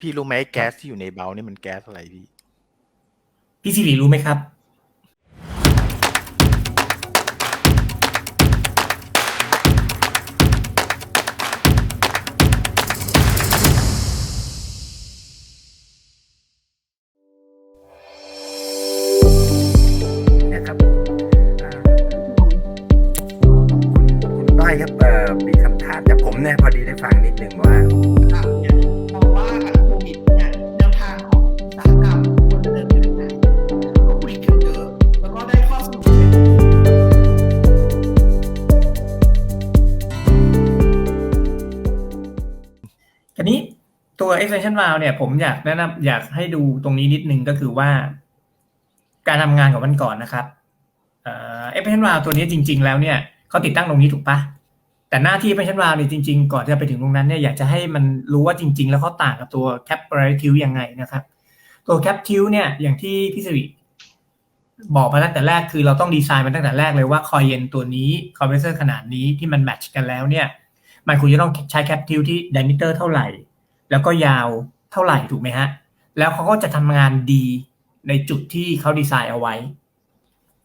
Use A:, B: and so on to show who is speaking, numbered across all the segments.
A: พี่รู้ไหมแก๊สที่อยู่ในเบลนี่มันแก๊สอะไรพี่
B: พี่สิริรู้ไหมครับ
C: นะครับผมอ่าคุณคุณต้อยครับเอ่อมีคำถามจากผมเนี่ยพอดีได้ฟังนิดนึงว่า
B: extension valve เนี่ยผมอยากแนะนำอยากให้ดูตรงนี้นิดนึงก็คือว่า การทำงานของมันก่อนนะครับเอ่อ extension valve ตัวนี้จริง ๆ แล้วเนี่ยเขาติดตั้งตรงนี้ถูกปะแต่หน้าที่ extension valve เนี่ยจริง ๆ ก่อนที่จะไปถึงตรงนั้นเนี่ยอยากจะให้มันรู้ว่าจริง ๆ แล้วเขาต่างกับตัว capillary tube ยังไงนะครับ ตัว cap tube เนี่ยอย่างที่พี่สิริบอกมาตั้งแต่แรกคือเราต้องดีไซน์มาตั้งแต่แรกเลยว่าคอยเย็นตัวนี้คอมเพรสเซอร์ขนาดนี้ที่มันแมทช์กันแล้วเนี่ย มันควรจะต้องใช้ cap tube ที่ diameter เท่าไหร่ แล้วก็ยาวเท่าไหร่ถูกไหมฮะ แล้วเขาก็จะทำงานดีในจุดที่เขาดีไซน์เอาไว้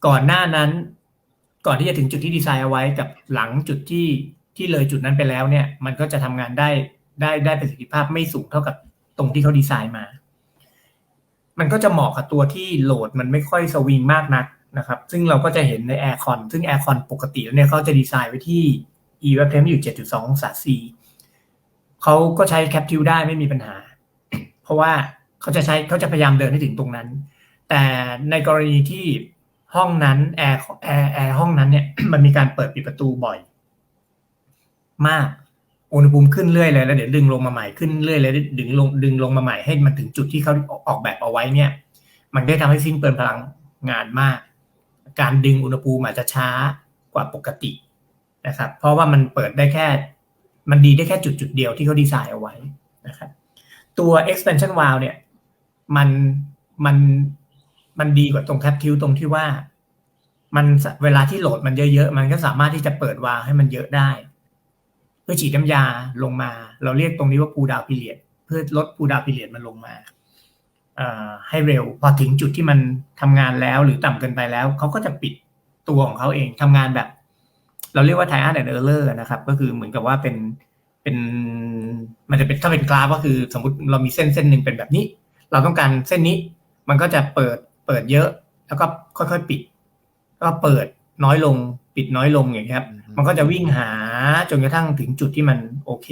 B: ก่อนหน้านั้น ก่อนที่จะถึงจุดที่ดีไซน์เอาไว้กับหลังจุดที่ที่เลยจุดนั้นไปแล้วเนี่ย มันก็จะทำงานได้ได้ได้ประสิทธิภาพไม่สูงเท่ากับตรงที่เขาดีไซน์มา มันก็จะเหมาะกับตัวที่โหลดมันไม่ค่อยสวิงมากนักนะครับ ซึ่งเราก็จะเห็นใน Aircon ซึ่ง Aircon ปกติแล้วเนี่ยเขาจะดีไซน์ไว้ที่ e w e b temp อยู่ 7.2องศา C เขาก็ใช้แคปทิวได้ไม่มีปัญหา เพราะว่าเขาจะใช้เขาจะพยายามเดินให้ถึงตรงนั้น แต่ในกรณีที่ห้องนั้นแอร์แอร์แอร์ห้องนั้นเนี่ยมันมีการเปิดปิดประตูบ่อย มากอุณหภูมิขึ้นเรื่อยเลยแล้วเดี๋ยวดึงลงมาใหม่ขึ้นเรื่อยเลยดึงลงดึงลงมาใหม่ให้มันถึงจุดที่เขาออกแบบเอาไว้เนี่ย มันได้ทำให้สิ้นเปลืองพลังงานมาก การดึงอุณหภูมิอาจจะช้ากว่าปกตินะครับ เพราะว่ามันเปิดได้แค่ มันดีได้แค่จุดจุดเดียวที่เขาดีไซน์เอาไว้นะครับตัว expansion valve เนี่ยมันมันมันดีกว่าตรงแคปทิวตรงที่ว่า มันเวลาที่โหลดมันเยอะๆ มันก็สามารถที่จะเปิดวาล์วให้มันเยอะได้ เพื่อฉีดน้ำยาลงมา เราเรียกตรงนี้ว่าปูดาวพิเรียดเพื่อลดปูดาวพิเรียดมันลงมาให้เร็ว พอถึงจุดที่มันทำงานแล้วหรือต่ำเกินไปแล้ว เขาก็จะปิดตัวของเขาเองทำงานแบบ เราเรียกว่า trial and error นะครับ ก็คือเหมือนกับว่าเป็นเป็นมันจะเป็นถ้าเป็นกราฟก็คือสมมติเรามีเส้นเส้นหนึ่งเป็นแบบนี้ เราต้องการเส้นนี้ มันก็จะเปิดเปิดเยอะ แล้วก็ค่อยๆปิด ก็เปิดน้อยลงปิดน้อยลงอย่างนี้ยครับ
A: อืม
B: มันก็จะวิ่งหาจนกระทั่งถึงจุดที่มันโอเค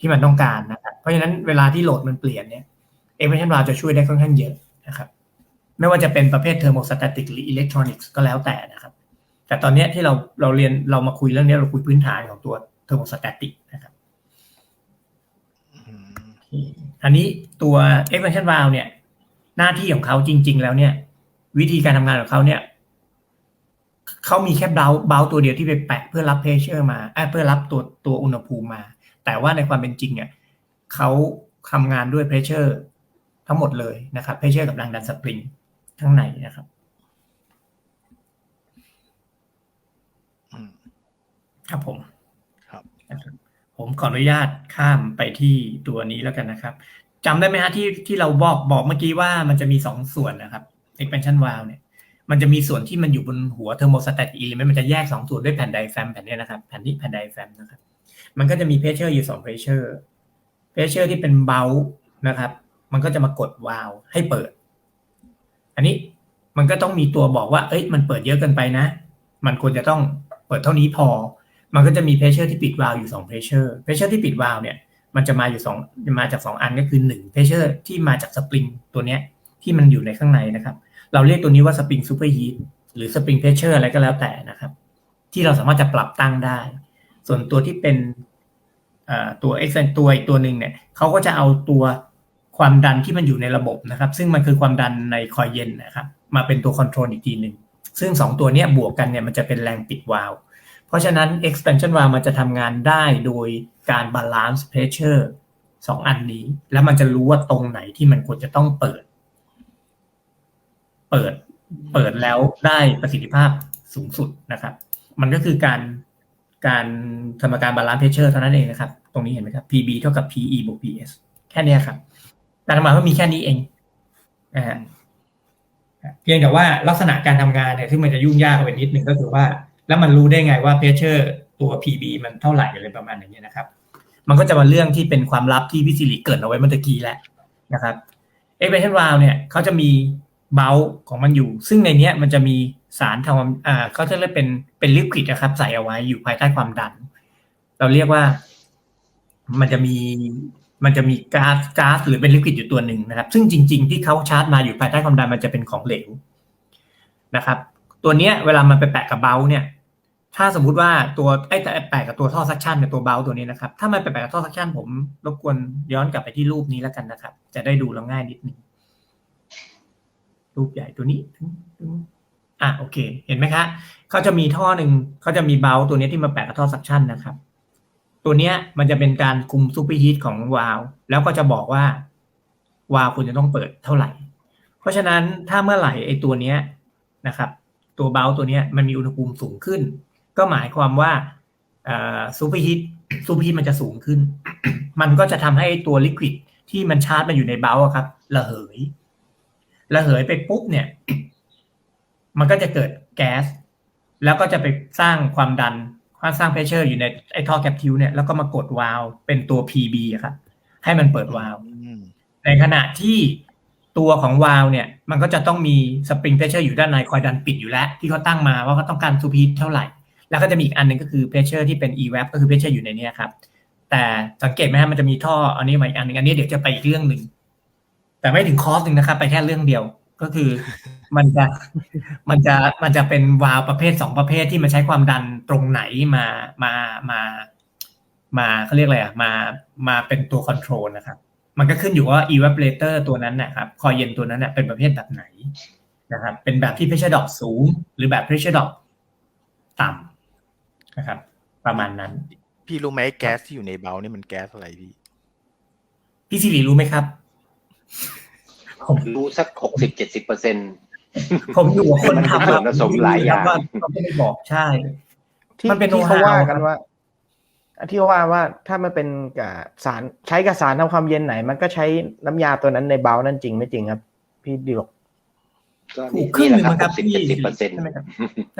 B: ที่มันต้องการนะครับ เพราะฉะนั้นเวลาที่โหลดมันเปลี่ยนเนี่ย Emission Valve จะช่วยได้ค่อนข้างเยอะนะครับ ไม่ว่าจะเป็นประเภทเทอร์โมสแตติกหรืออิเล็กทรอนิกส์ก็แล้วแต่นะครับ แต่ตอนเนี้ยที่เราเราเรียนเรามาคุยเรื่องเนี้ยเราคุยพื้นฐานของตัวเทอร์โมสแตติกนะครับ
A: อืม
B: อันนี้ตัว expansion valve เนี่ย หน้าที่ของเขาจริง ๆ แล้วเนี่ย วิธีการทำงานของเขาเนี่ยเขามีแค่เบลเบลตัวเดียวที่ไปแปะเพื่อรับเพรสเชอร์มาเอ้ยเพื่อรับตัวตัวอุณหภูมิมา แต่ว่าในความเป็นจริงเนี่ยเขาทำงานด้วยเพรสเชอร์ทั้งหมดเลยนะครับเพรสเชอร์กับแรงดันสปริงข้างในนะครับ
A: อืม
B: ครับผม
A: ครับ
B: นะครับ ผมขออนุญาตข้ามไปที่ตัวนี้แล้วกันนะครับจำได้ไหมฮะที่ที่เราบอกบอกเมื่อกี้ว่ามันจะมีสองส่วนนะครับ expansion valve เนี่ย มันจะมีส่วนที่มันอยู่บนหัว thermostatic element มันจะแยกสองส่วนด้วยแผ่นไดแฟมแผ่นเนี้ยนะครับแผ่นนี้แผ่นไดแฟมนะครับ มันก็จะมี pressure อยู่สอง pressure pressure ที่เป็นเบลนะครับ มันก็จะมากดวาล์วให้เปิด อันนี้มันก็ต้องมีตัวบอกว่า เอ้ย มันเปิดเยอะเกินไปนะ มันควรจะต้องเปิดเท่านี้พอ มันก็จะมีเพรสเชอร์ที่ปิดวาล์วอยู่สองเพรสเชอร์เพรสเชอร์ที่ปิดวาล์วเนี่ยมันจะมาอยู่สองมาจากสองอันก็คือหนึ่งเพรสเชอร์ที่มาจากสปริงตัวเนี้ยที่มันอยู่ในข้างในนะครับ เราเรียกตัวนี้ว่าสปริงซูเปอร์ฮีทหรือสปริงเพรสเชอร์อะไรก็แล้วแต่นะครับ ที่เราสามารถจะปรับตั้งได้ ส่วนตัวที่เป็นเอ่อตัว X ตัวอีกตัวหนึ่งเนี่ยเขาก็จะเอาตัวความดันที่มันอยู่ในระบบนะครับ ซึ่งมันคือความดันในคอยเย็นนะครับ มาเป็นตัวคอนโทรลอีกทีหนึ่งซึ่งสองตัวเนี้ยบวกกันเนี่ยมันจะเป็นแรงปิดวาล์ว เพราะฉะนั้น expansion valve มันจะทำงานได้โดยการ balance pressure สองอันนี้ แล้วมันจะรู้ว่าตรงไหนที่มันควรจะต้องเปิด เปิด เปิดแล้วได้ประสิทธิภาพสูงสุดนะครับ มันก็คือการการทำการ balance pressure เท่านั้นเองนะครับ ตรงนี้เห็นไหมครับ PB เท่ากับ PE บวก PS แค่นี้ครับ การทำงานก็มีแค่นี้เองนะฮะเพียงแต่ว่าลักษณะการทำงานเนี่ยซึ่งมันจะยุ่งยากไปนิดนึงก็คือว่า แล้วมันรู้ได้ไงว่าเพชเชอร์ตัว PB มันเท่าไหร่อะไรประมาณอย่างเงี้ยนะครับ มันก็จะมาเรื่องที่เป็นความลับที่พี่สิริเกิดเอาไว้เมื่อกี้แหละนะครับเอ็กเพรสชั่นวาลเนี่ยเขาจะมีเบลของมันอยู่ ซึ่งในเนี้ยมันจะมีสารทำอ่าเขาจะเรียกเป็นเป็นลิควิดนะครับ ใส่เอาไว้อยู่ภายใต้ความดัน เราเรียกว่า มันจะมีมันจะมีก๊าซก๊าซหรือเป็นลิควิดอยู่ตัวหนึ่งนะครับ ซึ่งจริง ๆ ที่เขาชาร์จมาอยู่ภายใต้ความดันมันจะเป็นของเหลวนะครับ ตัวเนี้ยเวลามันไปแปะกับเบลเนี่ย ถ้าสมมุติว่าตัวไอ้แต่แปะกับตัวท่อซักชันเนี่ยตัวเบลตัวนี้นะครับ ถ้ามันแปะกับท่อซักชันผมรบกวนย้อนกลับไปที่รูปนี้แล้วกันนะครับ จะได้ดูแล้วง่ายนิดนึงรูปใหญ่ตัวนี้อะโอเค เห็นไหมคะเขาจะมีท่อหนึ่งเขาจะมีเบลตัวนี้ที่มาแปะกับท่อซักชันนะครับ ตัวเนี้ยมันจะเป็นการคุมซูเปอร์ฮีทของวาล์วแล้วก็จะบอกว่าวาล์วคุณจะต้องเปิดเท่าไหร่ เพราะฉะนั้นถ้าเมื่อไหร่ไอ้ตัวเนี้ยนะครับ ตัวเบลตัวเนี้ยมันมีอุณหภูมิสูงขึ้น ก็หมายความว่าซูเปอร์ฮีทซูเปอร์ฮีทมันจะสูงขึ้น มันก็จะทำให้ตัวลิควิดที่มันชาร์จมาอยู่ในเบลอะครับระเหยระเหยไปปุ๊บเนี่ย มันก็จะเกิดแก๊สแล้วก็จะไปสร้างความดันความสร้างเพรสเชอร์อยู่ในไอ้ท่อแคปทิวเนี่ยแล้วก็มากดวาล์วเป็นตัว PB อะครับ ให้มันเปิดวาล์ว
A: อืม
B: ในขณะที่ตัวของวาล์วเนี่ย มันก็จะต้องมีสปริงเพรสเชอร์อยู่ด้านในคอยดันปิดอยู่แล้ว ที่เขาตั้งมาว่าเขาต้องการซูพีทเท่าไหร่ แล้วก็จะมีอีกอันหนึ่งก็คือเพรสเชอร์ที่เป็น evap ก็คือเพรสเชอร์อยู่ในนี้ครับ แต่สังเกตไหมฮะมันจะมีท่ออันนี้มาอีกอันหนึ่งอันนี้เดี๋ยวจะไปอีกเรื่องหนึ่งแต่ไม่ถึงคอร์สหนึ่งนะครับ ไปแค่เรื่องเดียวก็คือมันจะมันจะมันจะเป็นวาล์วประเภทสองประเภทที่มันใช้ความดันตรงไหนมามามามาเขาเรียกอะไรอะมามาเป็นตัวคอนโทรลนะครับ มันก็ขึ้นอยู่ว่า evaporator ตัวนั้นนะครับคอยเย็นตัวนั้นเน่ยเป็นประเภทแบบไหนนะครับ เป็นแบบที่ pressure drop สูง หรือแบบ pressure drop ต่ำ นะครับ ประมาณนั้น
A: พี่รู้ไหมแก๊สที่อยู่ในเบลนี่มันแก๊สอะไรพี่
B: พี่สิริรู้ไหมครับ ผม
C: รู้สักหกสิบเจ็ดสิบเปอร์เซ็น
B: ผมอยู่กับคนทำ
C: มันผสมหลายอย่าง
B: ก็ก็ไม่ได้บอกใช่
D: ที่
B: มันเป็น
D: ที่เขา
B: know-how
D: ว่ากัน
B: ครับ
D: ว่าที่เขาว่าว่าถ้ามันเป็นกับสารใช้กับสารทำความเย็นไหน มันก็ใช้น้ำยาตัวนั้นในเบลนั่นจริงไม่จริงครับ พี่ดิว
C: ก็
B: ถู
C: นี่
B: กครึ่งหนึ่ง
C: แหละ
B: มั้งครับ
C: สิบ
B: พี่
C: เจ็ดสิบเปอร์เซ็นต์
B: ใช่ไหมครับ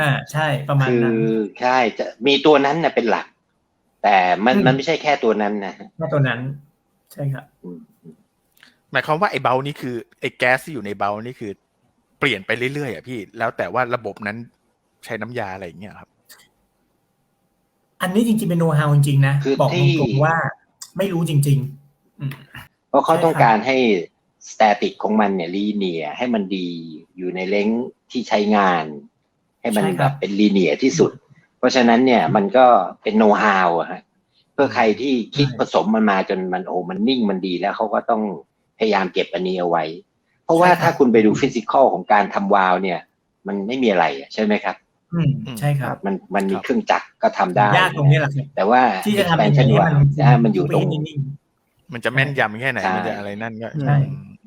B: อ่าใช่ประมาณ
C: คือ
B: นั้น
C: ใช่จะมีตัวนั้นนะเป็นหลัก แต่มัน
B: อืม
C: มันไม่ใช่แค่ตัวนั้นนะ
B: แค่ตัวนั้น ใช่ครับ
C: อืม
A: หมายความว่าไอ้เบลนี่คือไอ้แก๊สที่อยู่ในเบลนี่คือ เปลี่ยนไปเรื่อยๆอะพี่ แล้วแต่ว่าระบบนั้นใช้น้ำยาอะไรอย่างเงี้ยครับ
B: อันนี้จริงๆเป็นโน้ตฮาวจริงๆนะ
C: คือ
B: บอก
C: ที่
B: ตรงๆว่าไม่รู้จริงๆอืม
C: เพราะเขา
B: ใช่
C: ต้อง
B: ครับ
C: การให้ สแตติกของมันเนี่ยลีเนียให้มันดีอยู่ในเลงที่ใช้งาน ให้มันแบบเป็นลีเนียที่สุด เพราะฉะนั้นเนี่ยมันก็เป็นโน้ตฮาวอะฮะเพื่อใครที่คิดผสมมันมาจนมันโอ้มันนิ่งมันดีแล้วเขาก็ต้องพยายามเก็บอันนี้เอาไว้ เพราะว่าถ้าคุณไปดูฟิสิกอลของการทำวาล์วเนี่ย มันไม่มีอะไรอะใช่ไหมครับ
B: อืมใช่ครับ
C: มันมันมี
A: ครับ
C: เครื่องจักรก็ทำได้
B: ยากตรงนี้แหละครับ
C: แต่ว่า
B: ที่จะทำยังไง
C: expansion
B: ให้
C: valve
B: มัน
C: อ่ามันอยู่ตรง
B: นิ่ง
A: มันจะแม่นยำแค่ไหน
C: ใช่
A: มันจะอะไรนั่นก็
B: ใช่
A: อืม